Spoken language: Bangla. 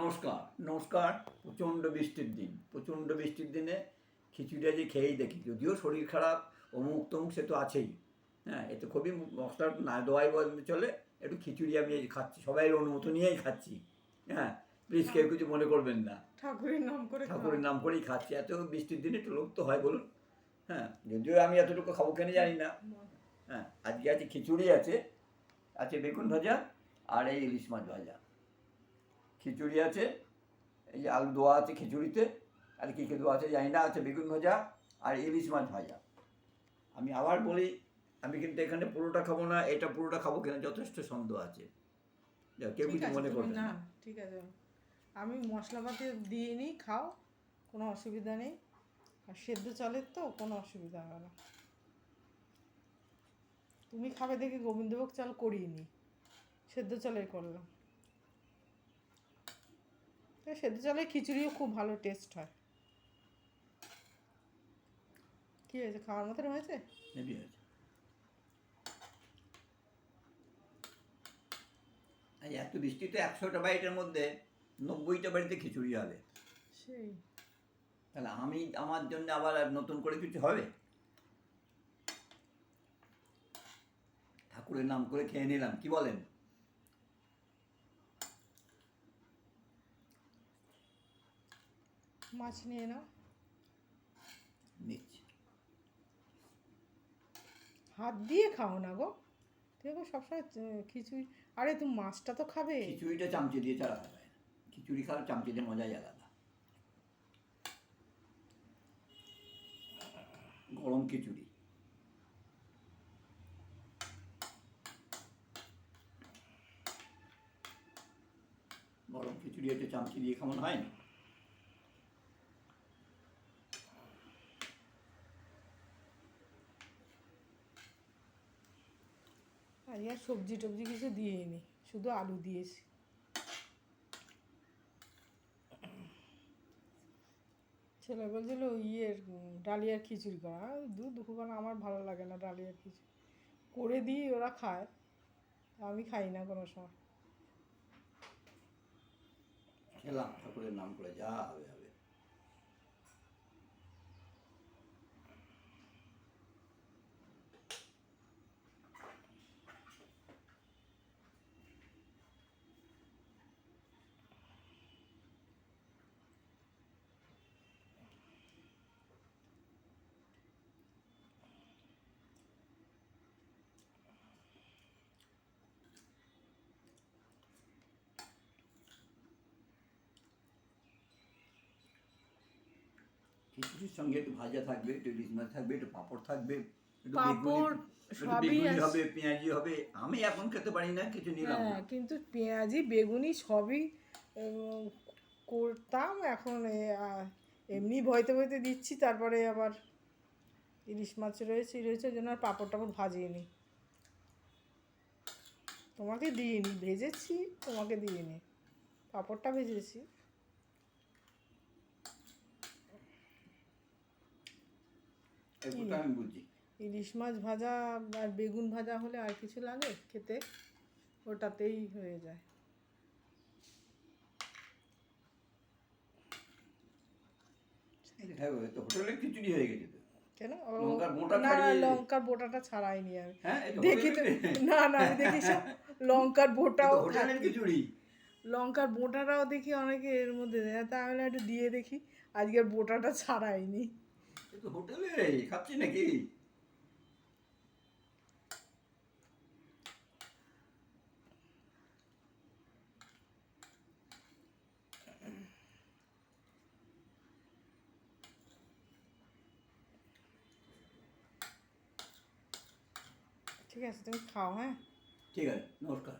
নমস্কার নমস্কার প্রচণ্ড বৃষ্টির দিন। প্রচণ্ড বৃষ্টির দিনে খিচুড়িটা যে খেয়েই দেখি। যদিও শরীর খারাপ অমুক তমুক সে তো আছেই। হ্যাঁ এতে খুবই মশলা না দোয়াই বলতে চলে একটু খিচুড়ি আমি খাচ্ছি সবাই অনুমতি নিয়েই খাচ্ছি। হ্যাঁ প্লিজ কেউ কিছু মনে করবেন না। ঠাকুরের নাম করে ঠাকুরের নাম করেই খাচ্ছি এত বৃষ্টির দিনে একটু লোক তো হয় বলুন। হ্যাঁ যদিও আমি এতটুকু খাব কেন জানি না। হ্যাঁ আজকে আছে খিচুড়ি আছে আছে বেগুন ভাজা আর এই ইলিশ মাছ ভাজা। খিচুড়ি আছে এই যে আলু দোয়া আছে খিচুড়িতে আর কী কী দোয়া আছে জানি না আছে বেগুন ভাজা আর ইলিশ মাছ ভাজা। আমি আবার বলি আমি কিন্তু এখানে পুরোটা খাব না এটা পুরোটা খাব কিনা যথেষ্ট সন্দেহ আছে। কেউ কিছু মনে করবে না। ঠিক আছে। আমি মশলাপাতি দিয়ে নিই খাও কোনো অসুবিধা নেই। আর সেদ্ধ চালের তো কোনো অসুবিধা হবে না। তুমি খাবে দেখে গোবিন্দভোগ চাল করিয়ে নি। সেদ্ধ চালের করলাম। সেদ্ধ চালের খিচুড়িও খুব ভালো টেস্ট হয়। কি হয়েছে? খাওয়ার মতন হয়েছে? হেভি আছে আর এত বৃষ্টিতে একশোটা বাড়িটার মধ্যে নব্বইটা বাড়িতে খিচুড়ি হবে। সেই। তাহলে আমি আমার জন্য আবার নতুন করে কিছু হবে? ঠাকুরের নাম করে খেয়ে নিলাম কি বলেন? মাছ নিয়ে নাও। নিচ্ছি। হাত দিয়ে খাও না গো। দেখো সবসময় খিচুড়ি আরে তুমি মাছটা তো খাবে। খিচুড়িটা চামচে দিয়ে ছাড়া হবে খিচুড়ি খাওয়ার চামচে দিয়ে মজাই আলাদা। গরম খিচুড়ি। গরম খিচুড়ি একটু চামচি দিয়ে খাওয়ানো হয় না? আর আর সবজি টবজি কিছু দিয়েই নি শুধু আলু দিয়েছি। ছেলে বলছিল, ইয়ের ডালিয়ার খিচুড়ি করা। দু দুপুরবেলা আমার ভালো লাগে না ডালিয়ার খিচুড়ি। করে দিই, ওরা খায়। আমি খাই না কোনো সময়। খেলাম, ঠাকুরের নাম করে যা হবে হবে খিচুড়ির সঙ্গে একটু ভাজা থাকবে একটু ইলিশ মাছ থাকবে একটু পাঁপড় থাকবে একটু পাঁপড়, সবই বেগুনি আছে। হবে পেঁয়াজি হবে আমি এখন খেতে পারি না কিছু নিলাম না। হ্যাঁ কিন্তু পেঁয়াজি বেগুনি সবই উম, করতাম এখন এ, আহ, এমনি ভয়তে ভয়তে দিচ্ছি তারপরে আবার ইলিশ মাছ রয়েছে রয়েছে ওই জন্য আর পাঁপড় টাপড় ভাজিয়ে নি তোমাকে দিয়ে নি ভেজেছি তোমাকে দিয়ে নি পাঁপড়টা ভেজেছি আমি বুঝি। ইলিশ মাছ ভাজা আর বেগুন ভাজা হলে আর কিছু লাগে খেতে? ওটাতেই হয়ে যায়। হ্যাঁ হোটেলের খিচুড়ি হয়ে গেছে তো। কেন? লঙ্কার না লঙ্কার বোটাটা ছাড়াইনি আমি হ্যাঁ দেখি তো না না আমি দেখি লঙ্কার বোটাও খিচুড়ি। লঙ্কার বোটাটাও দেখি অনেকে এর মধ্যে দেয়। একটু দিয়ে দেখি। আজকের বোটাটা ছাড়াইনি এই তো হোটেলে খাচ্ছি নাকি ঠিক আছে তুমি খাও হ্যাঁ ঠিক আছে নমস্কার